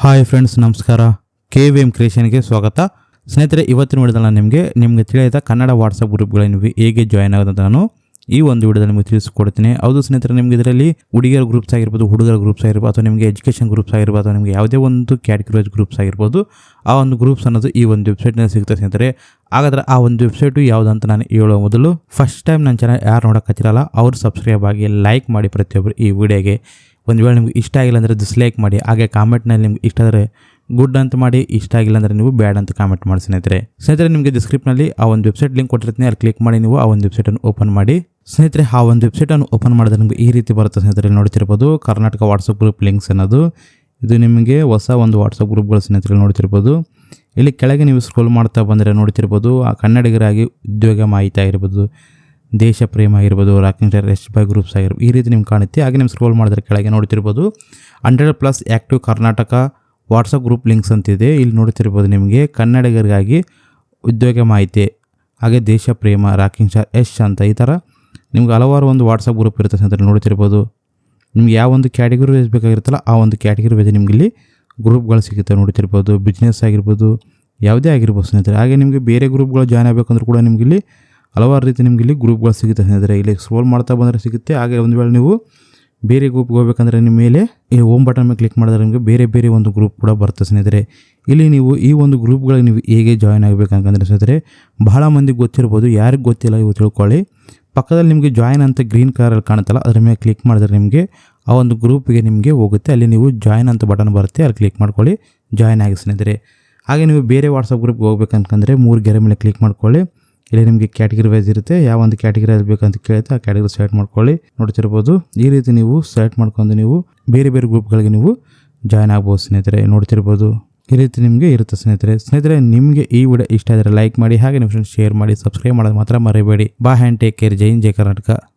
Hi friends, ನಮಸ್ಕಾರ. K V M ಕ್ರಿಯೇಷನ್ಗೆ ಸ್ವಾಗತ. ಸ್ನೇಹಿತರೆ, ಇವತ್ತಿನ ವಿಡಿಯೋದಲ್ಲಿ ನಾನು ನಿಮಗೆ ನಿಮಗೆ ತಿಳಿಯದ ಕನ್ನಡ ವಾಟ್ಸಪ್ ಗ್ರೂಪ್ಗಳಲ್ಲಿ ನೀವು ಹೇಗೆ ಜಾಯ್ನ್ ಆಗೋದಂತ ನಾನು ಈ ಒಂದು ವಿಡಿಯೋದಲ್ಲಿ ನಿಮಗೆ ತಿಳಿಸ್ಕೊಡ್ತೀನಿ. ಹೌದು ಸ್ನೇಹಿತರೆ, ನಿಮಗೆ ಇದರಲ್ಲಿ ಹುಡುಗಿಯರ ಗ್ರೂಪ್ಸ್ ಆಗಿರ್ಬೋದು, ಹುಡುಗರ ಗ್ರೂಪ್ಸ್ ಆಗಿರ್ಬೋದು, ಅಥವಾ ನಿಮಗೆ ಎಜುಕೇಷನ್ ಗ್ರೂಪ್ಸ್ ಆಗಿರ್ಬೋದು, ಅಥವಾ ನಿಮಗೆ ಯಾವುದೇ ಒಂದು ಕ್ಯಾಟಗರಿ ಗ್ರೂಪ್ಸ್ ಆಗಿರ್ಬೋದು, ಆ ಒಂದು ಗ್ರೂಪ್ಸ್ ಅನ್ನೋದು ಈ ಒಂದು ವೆಬ್ಸೈಟ್ನಲ್ಲಿ ಸಿಗುತ್ತೆ ಸ್ನೇಹಿತರೆ. ಹಾಗಾದ್ರೆ ಆ ಒಂದು ವೆಬ್ಸೈಟು ಯಾವುದಂತ ನಾನು ಹೇಳೋ ಮೊದಲು ಫಸ್ಟ್ ಟೈಮ್ ನನ್ನ ಚಾನಲ್ ಯಾರು ನೋಡೋಕ್ಕಿರಲ್ಲ ಅವ್ರು ಸಬ್ಸ್ಕ್ರೈಬ್ ಆಗಿ ಲೈಕ್ ಮಾಡಿ ಪ್ರತಿಯೊಬ್ಬರು ಈ ವಿಡಿಯೋಗೆ. ಒಂದು ವೇಳೆ ನಿಮ್ಗೆ ಇಷ್ಟ ಆಗಿಲ್ಲ ಅಂದರೆ ಡಿಸ್ಲೈಕ್ ಮಾಡಿ, ಹಾಗೆ ಕಾಮೆಂಟ್ನಲ್ಲಿ ನಿಮ್ಗೆ ಇಷ್ಟ ಆದರೆ ಗುಡ್ ಅಂತ ಮಾಡಿ, ಇಷ್ಟ ಆಗಿಲ್ಲ ಅಂದರೆ ನೀವು ಬ್ಯಾಡ್ ಅಂತ ಕಾಮೆಂಟ್ ಮಾಡಿ ಸ್ನೇಹಿತರೆ. ಸ್ನೇಹಿತರೆ, ನಿಮಗೆ ಡಿಸ್ಕ್ರಿಪ್ಟ್ನಲ್ಲಿ ಆ ಒಂದು ವೆಬ್ಸೈಟ್ ಲಿಂಕ್ ಕೊಟ್ಟಿರ್ತೀನಿ, ಅಲ್ಲಿ ಕ್ಲಿಕ್ ಮಾಡಿ ನೀವು ಆ ಒಂದು ವೆಬ್ಸೈಟನ್ನು ಓಪನ್ ಮಾಡಿ. ಸ್ನೇಹಿತರೆ, ಆ ಒಂದು ವೆಬ್ಸೈಟನ್ನು ಓಪನ್ ಮಾಡಿದ್ರೆ ನಿಮಗೆ ಈ ರೀತಿ ಬರುತ್ತೆ ಸ್ನೇಹಿತರೆ ನೋಡ್ತಿರ್ಬೋದು ಕರ್ನಾಟಕ ವಾಟ್ಸಪ್ ಗ್ರೂಪ್ ಲಿಂಕ್ಸ್ ಅನ್ನೋದು. ಇದು ನಿಮಗೆ ಹೊಸ ಒಂದು ವಾಟ್ಸಪ್ ಗ್ರೂಪ್ಗಳ ಸ್ನೇಹಿತರೆ ನೋಡ್ತಿರ್ಬೋದು. ಇಲ್ಲಿ ಕೆಳಗೆ ನೀವು ಸ್ಕ್ರೋಲ್ ಮಾಡ್ತಾ ಬಂದರೆ ನೋಡ್ತಿರ್ಬೋದು, ಆ ಕನ್ನಡಿಗರಾಗಿ ಉದ್ಯೋಗ ಮಾಹಿತಿ ಆಗಿರ್ಬೋದು. ದೇಶ ಪ್ರೇಮ ಆಗಿರ್ಬೋದು rocking star S by groups ಆಗಿರ್ಬೋದು, ಈ ರೀತಿ ನಿಮ್ಗೆ ಕಾಣುತ್ತೆ. ಹಾಗೆ ನಿಮ್ಮ ಸ್ಕ್ರೋಲ್ ಮಾಡಿದ್ರೆ ಕೆಳಗೆ ನೋಡ್ತಿರ್ಬೋದು. Hundred plus active Karnataka WhatsApp group links ಅಂತಿದೆ. ಇಲ್ಲಿ ನೋಡ್ತಿರ್ಬೋದು ನಿಮಗೆ ಕನ್ನಡಿಗರಿಗಾಗಿ ಉದ್ಯೋಗ ಮಾಹಿತಿ, ಹಾಗೆ ದೇಶ ಪ್ರೇಮ ರಾಕಿಂಗ್ ಸ್ಟಾರ್ ಎಸ್ ಅಂತ ಈ ಥರ ನಿಮ್ಗೆ ಹಲವಾರು ಒಂದು ವಾಟ್ಸಪ್ ಗ್ರೂಪ್ ಇರುತ್ತೆ ಅಂತ ನೋಡ್ತಿರ್ಬೋದು. ನಿಮ್ಗೆ ಯಾವ ಒಂದು ಕ್ಯಾಟಗರಿ ವೈಸ್ ಬೇಕಾಗಿರುತ್ತಲ್ಲ ಆ ಒಂದು ಕ್ಯಾಟಗರಿ ವೈಸ್ ನಿಮ್ಗೆ ಇಲ್ಲಿ ಗ್ರೂಪ್ಗಳು ಸಿಗುತ್ತೆ ನೋಡ್ತಿರ್ಬೋದು. ಬಿಸ್ನೆಸ್ ಆಗಿರ್ಬೋದು, ಯಾವುದೇ ಆಗಿರ್ಬೋದು ಸ್ನೇಹಿತರೆ. ಹಾಗೆ ನಿಮಗೆ ಬೇರೆ ಗ್ರೂಪ್ಗಳು ಜಾಯ್ನ್ ಆಗಬೇಕಂದ್ರೂ ಕೂಡ ನಿಮಗೆ ಇಲ್ಲಿ ಹಲವಾರು ರೀತಿ ನಿಮಗೆ ಇಲ್ಲಿ ಗ್ರೂಪ್ಗಳು ಸಿಗುತ್ತೆ. ಸ್ನೇಹಿತರೆ ಇಲ್ಲಿ ಸ್ಕ್ರೋಲ್ ಮಾಡ್ತಾ ಬಂದರೆ ಸಿಗುತ್ತೆ. ಹಾಗೆ ಒಂದು ವೇಳೆ ನೀವು ಬೇರೆ ಗ್ರೂಪ್ಗೆ ಹೋಗ್ಬೇಕಂದ್ರೆ ನಿಮ್ಮ ಮೇಲೆ ಈ ಓಮ್ ಬಟನ್ ಮೇಲೆ ಕ್ಲಿಕ್ ಮಾಡಿದ್ರೆ ನಿಮಗೆ ಬೇರೆ ಬೇರೆ ಒಂದು ಗ್ರೂಪ್ ಕೂಡ ಬರುತ್ತೆ ಸ್ನೇಹಿತರೆ. ಇಲ್ಲಿ ನೀವು ಈ ಒಂದು ಗ್ರೂಪ್ಗಳಿಗೆ ನೀವು ಹೇಗೆ ಜಾಯ್ನ್ ಆಗಬೇಕಂತಂದರೆ ಸ್ನೇಹಿತರೆ, ಬಹಳ ಮಂದಿಗೆ ಗೊತ್ತಿರ್ಬೋದು, ಯಾರಿಗೆ ಗೊತ್ತಿಲ್ಲ ಇವು ತಿಳ್ಕೊಳ್ಳಿ. ಪಕ್ಕದಲ್ಲಿ ನಿಮಗೆ ಜಾಯ್ನ್ ಅಂತ ಗ್ರೀನ್ ಕಲರಲ್ಲಿ ಕಾಣುತ್ತಲ್ಲ, ಅದ್ರ ಮೇಲೆ ಕ್ಲಿಕ್ ಮಾಡಿದ್ರೆ ನಿಮಗೆ ಆ ಒಂದು ಗ್ರೂಪಿಗೆ ನಿಮಗೆ ಹೋಗುತ್ತೆ. ಅಲ್ಲಿ ನೀವು ಜಾಯ್ನ್ ಅಂತ ಬಟನ್ ಬರುತ್ತೆ, ಅಲ್ಲಿ ಕ್ಲಿಕ್ ಮಾಡ್ಕೊಳ್ಳಿ ಜಾಯ್ನ್ ಆಗಿ ಸ್ನೇಹಿತರೆ. ಹಾಗೆ ನೀವು ಬೇರೆ ವಾಟ್ಸಪ್ ಗ್ರೂಪ್ಗೆ ಹೋಗ್ಬೇಕಂತಂದರೆ ಮೂರು ಗೆರೆ ಮೇಲೆ ಕ್ಲಿಕ್ ಮಾಡ್ಕೊಳ್ಳಿ. ಇಲ್ಲಿ ನಿಮಗೆ ಕ್ಯಾಟಗರಿ ವೈಸ್ ಇರುತ್ತೆ. ಯಾವ ಒಂದು ಕ್ಯಾಟಗರಿ ಬೇಕಂತ ಕೇಳುತ್ತೆ ಆ ಕ್ಯಾಟಗರಿ ಸೆಲೆಕ್ಟ್ ಮಾಡ್ಕೊಳ್ಳಿ. ನೋಡ್ತಿರ್ಬೋದು. ಈ ರೀತಿ ನೀವು ಸೆಲೆಕ್ಟ್ ಮಾಡ್ಕೊಂಡು ನೀವು ಬೇರೆ ಬೇರೆ ಗ್ರೂಪ್ಗಳಿಗೆ ನೀವು ಜಾಯ್ನ್ ಆಗ್ಬೋದು ಸ್ನೇಹಿತರೆ. ನೋಡ್ತಿರ್ಬೋದು. ಈ ರೀತಿ ನಿಮಗೆ ಇರುತ್ತೆ ಸ್ನೇಹಿತರೆ. ಸ್ನೇಹಿತರೆ, ನಿಮಗೆ ಈ ವಿಡಿಯೋ ಇಷ್ಟ ಆದರೆ ಲೈಕ್ ಮಾಡಿ, ಹಾಗೆ ನಿಮ್ಮ ಫ್ರೆಂಡ್ಸ್ ಶೇರ್ ಮಾಡಿ ಸಬ್ಸ್ಕ್ರೈಬ್ ಮಾಡೋದು ಮಾತ್ರ ಮರಿಬೇಡಿ. ಬಾ ಹ್ಯಾಂಡ್ ಟೇಕ್ ಕೇರ್ ಜೈನ್ ಜೈ ಕರ್ನಾಟಕ.